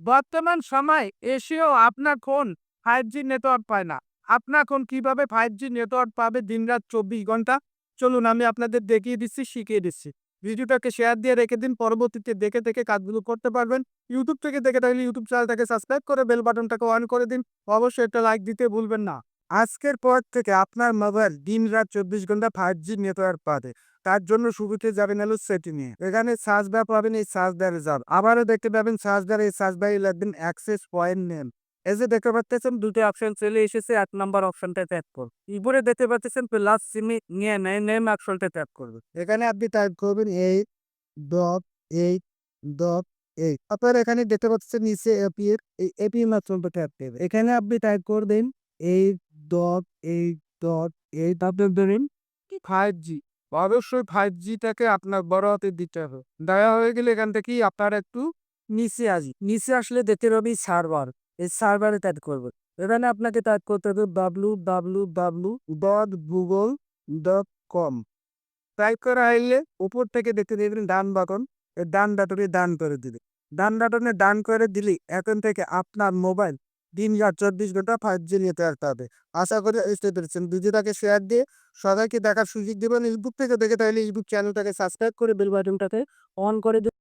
বর্তমান সময় এসেও আপনার ফোন ফাইভ জি নেটওয়ার্ক পায় না। আপনার ফোন কীভাবে ফাইভ জি নেটওয়ার্ক পাবে দিনরাত চব্বিশ ঘণ্টা? চলুন আমি আপনাদের দেখিয়ে দিচ্ছি, শিখিয়ে দিচ্ছি। ভিডিওটাকে শেয়ার দিয়ে রেখে দিন, পরবর্তীতে দেখে দেখে কাজগুলো করতে পারবেন। ইউটিউব থেকে দেখে থাকলে ইউটিউব চ্যানেলটাকে সাবস্ক্রাইব করে বেল বাটনটাকে অন করে দিন। অবশ্যই একটা লাইক দিতে ভুলবেন না। আজকের পর থেকে আপনার মোবাইল দিন রাত চব্বিশ ঘণ্টা ফাইভ জি নেটওয়ার্ক পাবে। তার জন্য শুরুতে যাবেন হলো সেটিংয়ে এখানে সার্চ বার পাবেন এই সার্চ বারে যাব আবারও দেখতে পাবেন সার্চ বারে এই সার্চ বারে লিখবেন অ্যাক্সেস পয়েন্ট নেম এই যে দেখতে পাচ্ছেন দুটো অপশন চলে এসেছে, এক নাম্বার অপশনটা ট্যাপ করুন। উপরে দেখতে পাচ্ছেন প্লাস সিমি নিয়ে নেয় নেম অপশনটা ট্যাপ করবে এখানে আপনি টাইপ করবেন eight dot eight dot eight আপনার এখানে দেখতে পাচ্ছেন নিচে এপি এর, এই এপি অপশনটা ট্যাপ করবে এখানে আপনি টাইপ করবেন eight dot eight dot eight আপনি ধরেন ফাইভ জি অবশ্যই ফাইভ জিটাকে আপনার বড় হাতে দিতে হবে। দেওয়া হয়ে গেলে এখান থেকেই আপনার একটু নিচে আসি। নিচে আসলে দেখতে পাবি সার্ভার এই সার্ভারে টাইপ করবে। এখানে আপনাকে টাইপ করতে হবে W W W dot Google dot com type করা হইলে উপর থেকে দেখতে দেবেন ডান বাটন এই ডান বাটনে ডান করে দিবে। ডান বাটনে ডান করে দিলে এখন থেকে আপনার মোবাইল দিন রাত চব্বিশ ঘণ্টা ফাইভ জি নিতে রাখতে হবে। আশা করি বুঝতে পেরেছেন। ভিডিওটাকে শেয়ার দিয়ে সবাইকে দেখার সুযোগ দেবেন। ইউটিউব থেকে দেখে তাহলে ইউটিউব চ্যানেলটাকে সাবস্ক্রাইব করে বেল বাটনটাকে অন করে